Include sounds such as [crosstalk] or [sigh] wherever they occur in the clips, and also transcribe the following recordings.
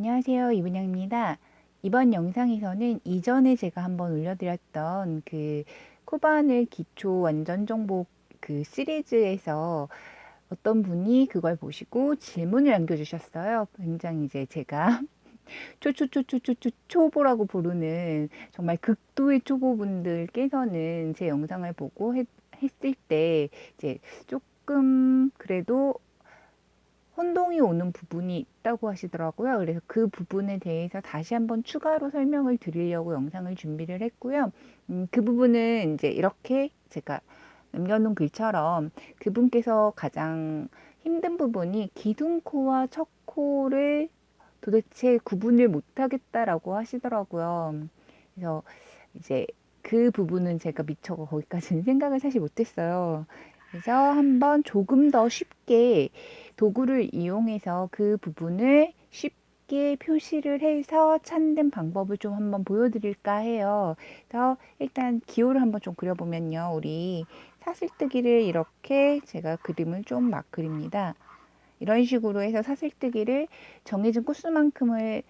안녕하세요. 이분영입니다. 이번 영상에서는 이전에 제가 한번 올려드렸던 그 코바늘 기초 완전 정복 그 시리즈에서 어떤 분이 그걸 보시고 질문을 남겨주셨어요. 굉장히 이제 제가 [laughs] 초초초초초초 초보라고 부르는 정말 극도의 초보분들께서는 제 영상을 보고 했, 했을 때 이제 조금 그래도 혼동이 오는 부분이 있다고 하시더라고요. 그래서 그 부분에 대해서 다시 한번 추가로 설명을 드리려고 영상을 준비를 했고요. 음, 그 부분은 이제 이렇게 제가 남겨놓은 글처럼 그분께서 가장 힘든 부분이 기둥코와 척코를 도대체 구분을 못하겠다라고 하시더라고요. 그래서 이제 그 부분은 제가 미처 거기까지는 생각을 사실 못했어요. 그래서 한번 조금 더 쉽게 도구를 이용해서 그 부분을 쉽게 표시를 해서 찾는 방법을 좀 한번 보여드릴까 해요. 그래서 일단 기호를 한번 좀 그려보면요. 우리 사슬뜨기를 이렇게 제가 그림을 좀 막 그립니다. 이런 식으로 해서 사슬뜨기를 정해진 코스만큼을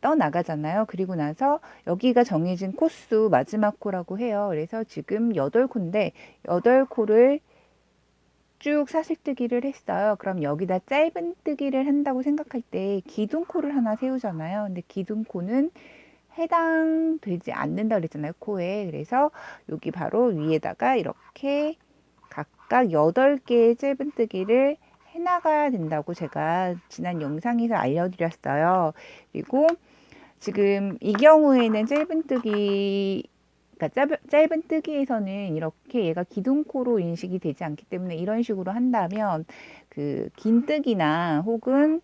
떠 나가잖아요. 그리고 나서 여기가 정해진 코스 마지막 코라고 해요. 그래서 지금 8코인데 8코를 쭉 사슬뜨기를 했어요. 그럼 여기다 짧은 뜨기를 한다고 생각할 때 기둥코를 하나 세우잖아요. 근데 기둥코는 해당되지 않는다 그랬잖아요. 코에. 그래서 여기 바로 위에다가 이렇게 각각 8개의 짧은뜨기를 해나가야 된다고 제가 지난 영상에서 알려드렸어요. 그리고 지금 이 경우에는 짧은뜨기 그러니까 짧은 뜨기에서는 이렇게 얘가 기둥코로 인식이 되지 않기 때문에 이런 식으로 한다면 그 긴뜨기나 혹은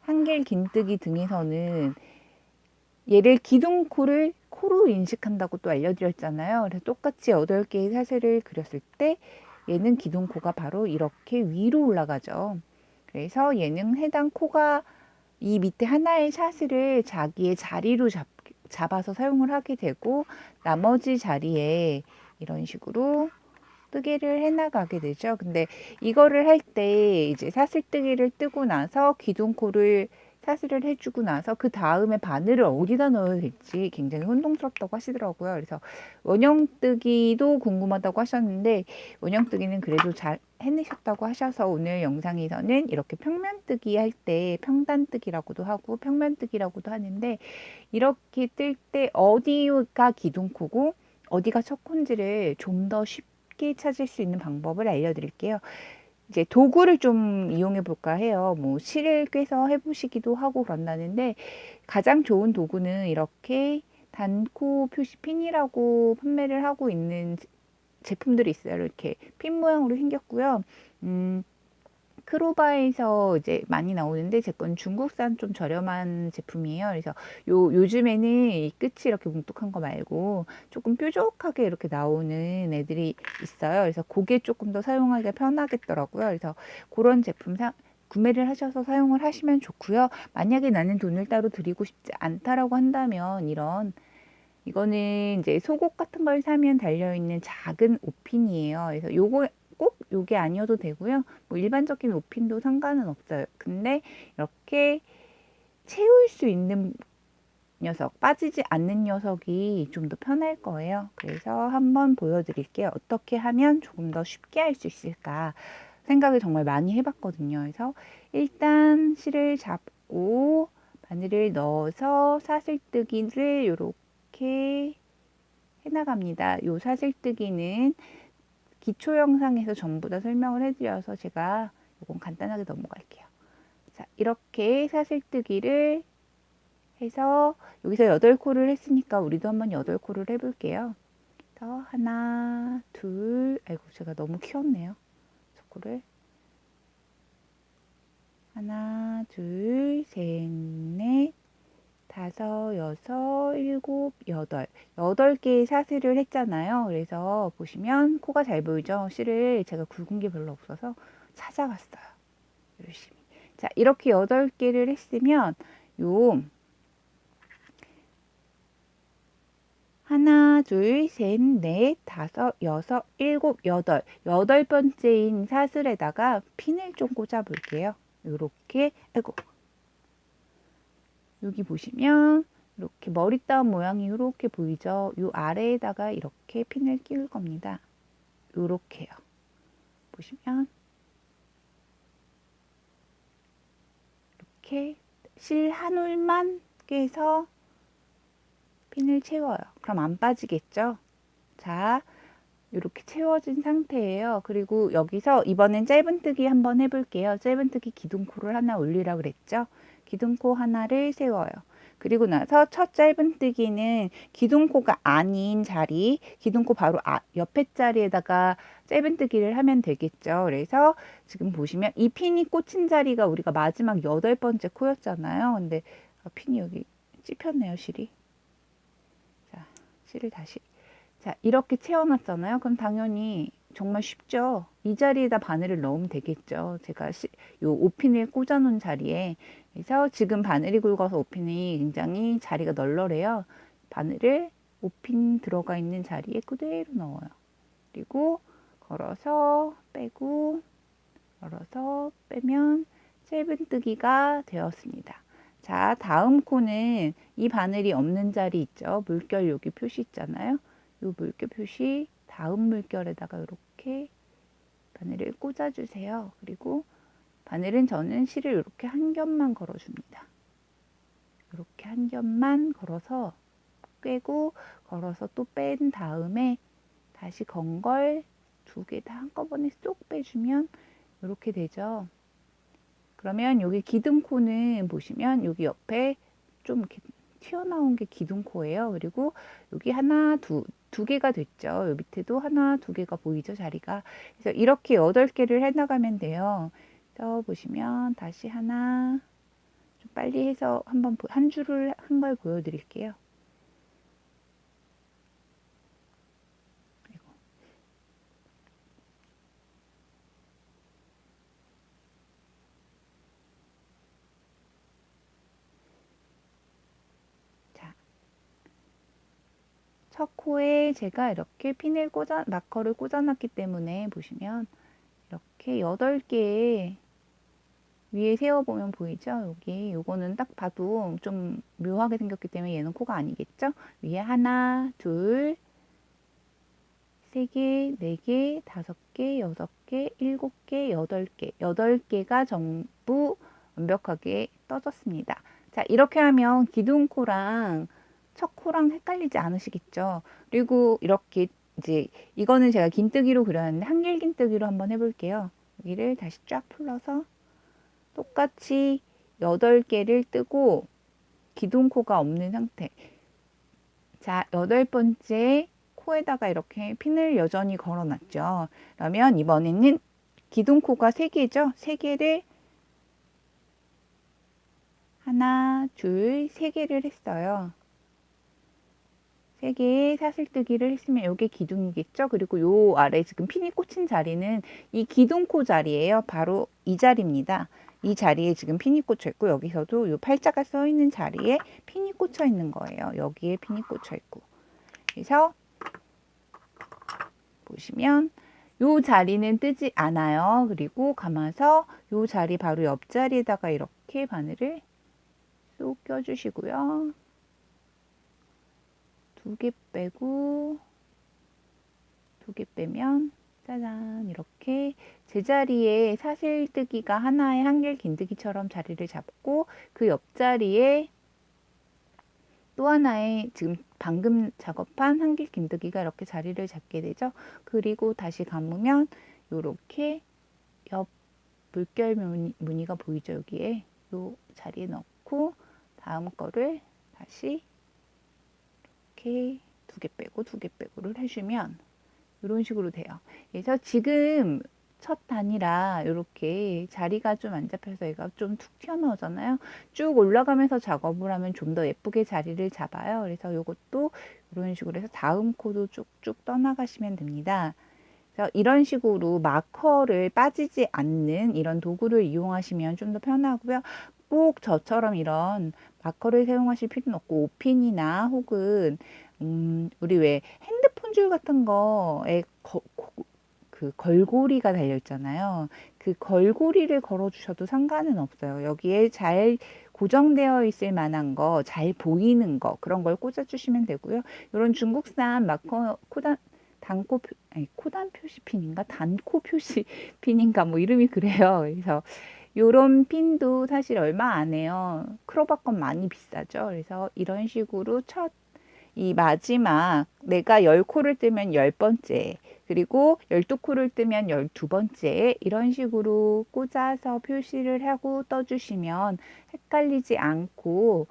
한길 긴뜨기 등에서는 얘를 기둥코를 코로 인식한다고 또 알려드렸잖아요. 그래서 똑같이 8개의 사슬을 그렸을 때 얘는 기둥코가 바로 이렇게 위로 올라가죠. 그래서 얘는 해당 코가 이 밑에 하나의 사슬을 자기의 자리로 잡, 잡아서 사용을 하게 되고 나머지 자리에 이런 식으로 뜨개를 해나가게 되죠. 근데 이거를 할 때 이제 사슬뜨기를 뜨고 나서 기둥코를 사슬을 해주고 나서 그 다음에 바늘을 어디다 넣어야 될지 굉장히 혼동스럽다고 하시더라고요. 그래서 원형뜨기도 궁금하다고 하셨는데 원형뜨기는 그래도 잘 해내셨다고 하셔서 오늘 영상에서는 이렇게 평면뜨기 할 때 평단뜨기라고도 하고 평면뜨기라고도 하는데 이렇게 뜰 때 어디가 기둥코고 어디가 척콘지를 좀 더 쉽게 찾을 수 있는 방법을 알려드릴게요. 이제 도구를 좀 이용해 볼까 해요. 뭐 실을 꿰서 해보시기도 하고 그런다는데 가장 좋은 도구는 이렇게 단코 표시핀이라고 판매를 하고 있는 제품들이 있어요. 이렇게 핀 모양으로 생겼고요. 음, 크로바에서 이제 많이 나오는데 제 건 중국산 좀 저렴한 제품이에요. 그래서 요 요즘에는 이 끝이 이렇게 뭉툭한 거 말고 조금 뾰족하게 이렇게 나오는 애들이 있어요. 그래서 그게 조금 더 사용하기가 편하겠더라고요. 그래서 그런 제품 사, 구매를 하셔서 사용을 하시면 좋고요. 만약에 나는 돈을 따로 드리고 싶지 않다라고 한다면 이런 이거는 이제 속옷 같은 걸 사면 달려있는 작은 옷핀이에요. 그래서 요거 꼭 요게 아니어도 되고요. 뭐 일반적인 옷핀도 상관은 없어요. 근데 이렇게 채울 수 있는 녀석, 빠지지 않는 녀석이 좀 더 편할 거예요. 그래서 한번 보여드릴게요. 어떻게 하면 조금 더 쉽게 할 수 있을까 생각을 정말 많이 해봤거든요. 그래서 일단 실을 잡고 바늘을 넣어서 사슬뜨기를 이렇게 해나갑니다. 요 사슬뜨기는 기초 영상에서 전부 다 설명을 해드려서 제가 이건 간단하게 넘어갈게요. 자, 이렇게 사슬뜨기를 해서 여기서 8코를 했으니까 우리도 한번 8코를 해볼게요. 그래서 하나, 둘, 아이고 제가 너무 키웠네요. 저코를 하나, 둘, 셋, 넷, 다섯, 여섯, 일곱, 여덟. 여덟 개의 사슬을 했잖아요. 그래서 보시면 코가 잘 보이죠? 실을 제가 굵은 게 별로 없어서 찾아갔어요. 열심히. 자, 이렇게 여덟 개를 했으면 요 하나, 둘, 셋, 넷, 다섯, 여섯, 일곱, 여덟. 여덟 번째인 사슬에다가 핀을 좀 꽂아 볼게요. 요렇게, 아이고, 여기 보시면 이렇게 머리 따온 모양이 이렇게 보이죠? 요 아래에다가 이렇게 핀을 끼울 겁니다. 요렇게요. 보시면 이렇게 실 한 올만 꿰서 핀을 채워요. 그럼 안 빠지겠죠? 자, 이렇게 채워진 상태예요. 그리고 여기서 이번엔 짧은뜨기 한번 해볼게요. 짧은뜨기 기둥코를 하나 올리라 그랬죠? 기둥코 하나를 세워요. 그리고 나서 첫 짧은뜨기는 기둥코가 아닌 자리, 기둥코 바로 아, 옆에 자리에다가 짧은뜨기를 하면 되겠죠. 그래서 지금 보시면 이 핀이 꽂힌 자리가 우리가 마지막 여덟 번째 코였잖아요. 근데 아, 핀이 여기 찝혔네요, 실이. 자, 실을 다시. 자, 이렇게 채워놨잖아요. 그럼 당연히 정말 쉽죠. 이 자리에다 바늘을 넣으면 되겠죠. 제가 시, 요 5핀을 꽂아놓은 자리에. 그래서 지금 바늘이 굵어서 5핀이 굉장히 자리가 널널해요. 바늘을 5핀 들어가 있는 자리에 그대로 넣어요. 그리고 걸어서 빼고 걸어서 빼면 짧은뜨기가 되었습니다. 자, 다음 코는 이 바늘이 없는 자리 있죠. 물결 여기 표시 있잖아요. 이 물결 표시 다음 물결에다가 이렇게 바늘을 꽂아주세요. 그리고 바늘은 저는 실을 이렇게 한 겹만 걸어줍니다. 이렇게 한 겹만 걸어서 꿰고 걸어서 또 뺀 다음에 다시 건걸 두 개 다 한꺼번에 쏙 빼주면 이렇게 되죠. 그러면 여기 기둥코는 보시면 여기 옆에 좀 이렇게 튀어나온 게 기둥코예요. 그리고 여기 하나, 두, 두 개가 됐죠. 요 밑에도 하나, 두 개가 보이죠, 자리가. 그래서 이렇게 여덟 개를 해나가면 돼요. 그래서 보시면 다시 하나, 좀 빨리 해서 한번 한 줄을 한 걸 보여드릴게요. 첫 코에 제가 이렇게 핀을 꽂아 마커를 꽂아놨기 때문에 보시면 이렇게 여덟 개의 위에 세워보면 보이죠? 여기 요거는 딱 봐도 좀 묘하게 생겼기 때문에 얘는 코가 아니겠죠? 위에 하나, 둘, 세 개, 네 개, 다섯 개, 여섯 개, 일곱 개, 여덟 개, 여덟 개가 전부 완벽하게 떠졌습니다. 자, 이렇게 하면 기둥코랑 첫 코랑 헷갈리지 않으시겠죠? 그리고 이렇게 이제 이거는 제가 긴뜨기로 그렸는데 한길 긴뜨기로 한번 해볼게요. 여기를 다시 쫙 풀러서 똑같이 8개를 뜨고 기둥코가 없는 상태. 자, 여덟 번째 코에다가 이렇게 핀을 여전히 걸어놨죠. 그러면 이번에는 기둥코가 3개죠. 3개를 하나, 둘, 세 개를 했어요. 세 개의 사슬뜨기를 했으면 이게 기둥이겠죠. 그리고 요 아래 지금 핀이 꽂힌 자리는 이 기둥코 자리예요. 바로 이 자리입니다. 이 자리에 지금 핀이 꽂혀 있고 여기서도 요 팔자가 써 있는 자리에 핀이 꽂혀 있는 거예요. 여기에 핀이 꽂혀 있고. 그래서 보시면 요 자리는 뜨지 않아요. 그리고 감아서 요 자리 바로 옆자리에다가 이렇게 바늘을 쏙 껴주시고요. 두 개 빼고 두 개 빼면 짜잔 이렇게 제자리에 사슬뜨기가 하나의 한길 긴뜨기처럼 자리를 잡고 그 옆자리에 또 하나의 지금 방금 작업한 한길 긴뜨기가 이렇게 자리를 잡게 되죠. 그리고 다시 감으면 이렇게 옆 물결 무늬, 가 보이죠. 여기에 이 자리에 넣고 다음 거를 다시 이렇게 두 개 빼고 두 개 빼고를 해주면 이런 식으로 돼요. 그래서 지금 첫 단이라 이렇게 자리가 좀 안 잡혀서 얘가 좀 툭 튀어나오잖아요. 쭉 올라가면서 작업을 하면 좀 더 예쁘게 자리를 잡아요. 그래서 이것도 이런 식으로 해서 다음 코도 쭉쭉 떠나가시면 됩니다. 그래서 이런 식으로 마커를 빠지지 않는 이런 도구를 이용하시면 좀 더 편하고요. 꼭 저처럼 이런 마커를 사용하실 필요는 없고 오핀이나 혹은 음, 우리 왜 핸드 폰줄 같은 거에 거, 그 걸고리가 달려 있잖아요. 그 걸고리를 걸어 주셔도 상관은 없어요. 여기에 잘 고정되어 있을 만한 거, 잘 보이는 거 그런 걸 꽂아 주시면 되고요. 이런 중국산 마커 코단 단코 표, 아니, 코단 표시핀인가 단코 표시핀인가 뭐 이름이 그래요. 그래서 요런 핀도 사실 얼마 안 해요. 크로바 건 많이 비싸죠. 그래서 이런 식으로 첫 이 마지막 내가 10코를 뜨면 10번째 그리고 12코를 뜨면 12번째 이런 식으로 꽂아서 표시를 하고 떠주시면 헷갈리지 않고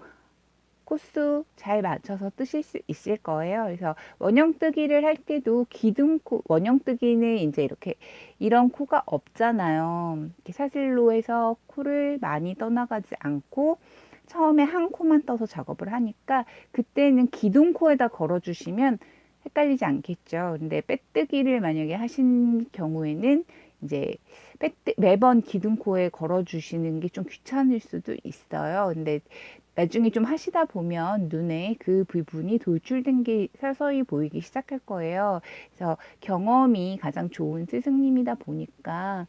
코수 잘 맞춰서 뜨실 수 있을 거예요. 그래서 원형 뜨기를 할 때도 기둥코, 원형 뜨기는 이제 이렇게 이런 코가 없잖아요. 이렇게 사슬로에서 코를 많이 떠나가지 않고 처음에 한 코만 떠서 작업을 하니까 그때는 기둥코에다 걸어주시면 헷갈리지 않겠죠. 근데 빼뜨기를 만약에 하신 경우에는 이제 빼뜨, 매번 기둥코에 걸어주시는 게 좀 귀찮을 수도 있어요. 근데 나중에 좀 하시다 보면 눈에 그 부분이 돌출된 게 서서히 보이기 시작할 거예요. 그래서 경험이 가장 좋은 스승님이다 보니까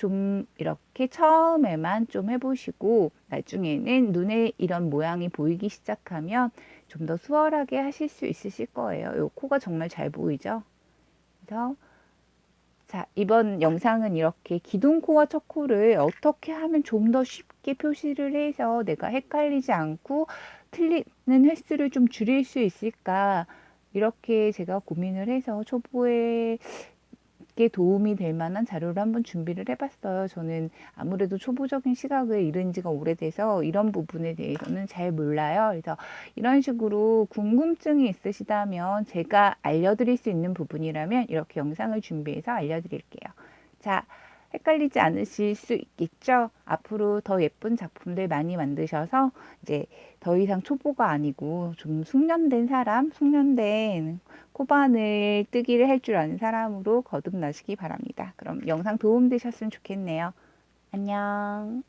좀 이렇게 처음에만 좀 해보시고 나중에는 눈에 이런 모양이 보이기 시작하면 좀 더 수월하게 하실 수 있으실 거예요. 요 코가 정말 잘 보이죠? 그래서 자, 이번 영상은 이렇게 기둥코와 척코를 어떻게 하면 좀 더 쉽게 표시를 해서 내가 헷갈리지 않고 틀리는 횟수를 좀 줄일 수 있을까 이렇게 제가 고민을 해서 초보 에게 도움이 될 만한 자료를 한번 준비를 해봤어요. 저는 아무래도 초보적인 시각을 잃은 지가 오래돼서 이런 부분에 대해서는 잘 몰라요. 그래서 이런 식으로 궁금증이 있으시다면 제가 알려드릴 수 있는 부분이라면 이렇게 영상을 준비해서 알려드릴게요. 자, 헷갈리지 않으실 수 있겠죠? 앞으로 더 예쁜 작품들 많이 만드셔서 이제 더 이상 초보가 아니고 좀 숙련된 사람, 숙련된 코바늘 뜨기를 할 줄 아는 사람으로 거듭나시기 바랍니다. 그럼 영상 도움되셨으면 좋겠네요. 안녕.